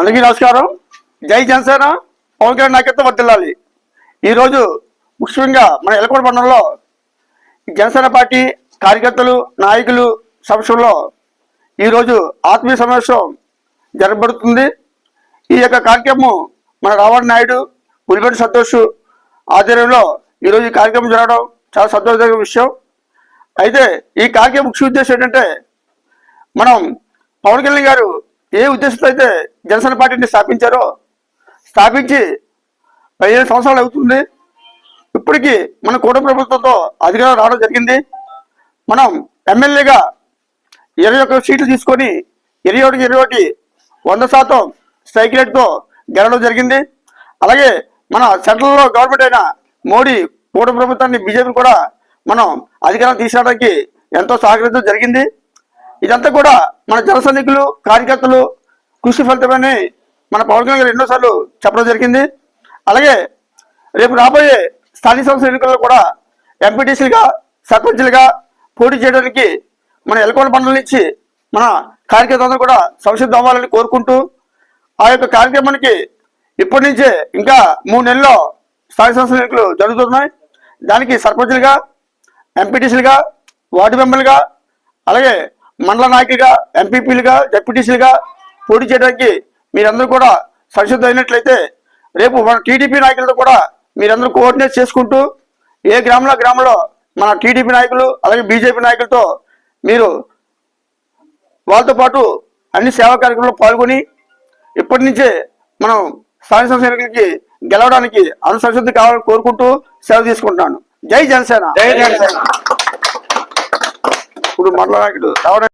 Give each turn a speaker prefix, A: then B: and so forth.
A: అందరికీ నమస్కారం. జై జనసేన. పవన్ కళ్యాణ్ నాయకత్వం వర్దిల్లాలి ఈరోజు ముఖ్యంగా మన ఎలకోట మండలంలో జనసేన పార్టీ కార్యకర్తలు నాయకులు సమక్షంలో ఈరోజు ఆత్మీయ సమావేశం జరగబడుతుంది. ఈ యొక్క కార్యక్రమం మన రావణ నాయుడు పులిపేట సంతోష్ ఆధ్వర్యంలో ఈరోజు ఈ కార్యక్రమం జరగడం చాలా సంతోషకర విషయం. అయితే ఈ కార్యక్రమం ముఖ్య ఉద్దేశం ఏంటంటే మనం పవన్ కళ్యాణ్ గారు ఏ ఉద్దేశంతో అయితే జనసేన పార్టీని స్థాపించారో స్థాపించి పదిహేను సంవత్సరాలు అవుతుంది. ఇప్పటికీ మన కూటమి ప్రభుత్వంతో అధికారం రావడం జరిగింది. మనం ఎమ్మెల్యేగా ఇరవై ఒక్క సీట్లు తీసుకొని ఇరవై ఒకటికి ఇరవై ఒకటి వంద శాతం స్ట్రైక్ రేట్తో గెలవడం జరిగింది. అలాగే మన సెంట్రల్లో గవర్నమెంట్ అయిన మోడీ కూటమి ప్రభుత్వాన్ని బీజేపీ కూడా మనం అధికారం తీసుకురావడానికి ఎంతో సహకరించడం జరిగింది. ఇదంతా కూడా మన జన సైనికులు కార్యకర్తలు కృషి ఫలితమని మన పవన్ కళ్యాణ్ గారు ఎన్నోసార్లు చెప్పడం జరిగింది. అలాగే రేపు రాబోయే స్థానిక సంస్థల ఎన్నికల్లో కూడా ఎంపీటీసీలుగా సర్పంచ్లుగా పోటీ చేయడానికి మన ఎలకోట మండలం నుంచి మన కార్యకర్తలందరూ కూడా సంసిద్ధం అవ్వాలని కోరుకుంటూ ఆ యొక్క కార్యక్రమానికి ఇప్పటి నుంచే ఇంకా మూడు నెలల్లో స్థానిక సంస్థల ఎన్నికలు జరుగుతున్నాయి. దానికి సర్పంచ్లుగా ఎంపీటీసీలుగా వార్డు మెంబర్లుగా అలాగే మండల నాయకులుగా ఎంపీపీలుగా జడ్పీటీసీలుగా పోటీ చేయడానికి మీరందరూ కూడా సంసిద్ధం అయినట్లయితే రేపు మన టీడీపీ నాయకులతో కూడా మీరందరూ కోఆర్డినేట్ చేసుకుంటూ ఏ గ్రామంలో గ్రామంలో మన టీడీపీ నాయకులు అలాగే బీజేపీ నాయకులతో మీరు వాళ్ళతో పాటు అన్ని సేవా కార్యక్రమాల్లో పాల్గొని ఇప్పటి నుంచే మనం స్థానిక సంస్థ ఎన్నికలకి గెలవడానికి అనుసరిసిద్ధి కావాలని కోరుకుంటూ సేవ తీసుకుంటున్నాను. జై జనసేన.
B: జై జనసేన.
A: ఇప్పుడు మండల నాయకుడు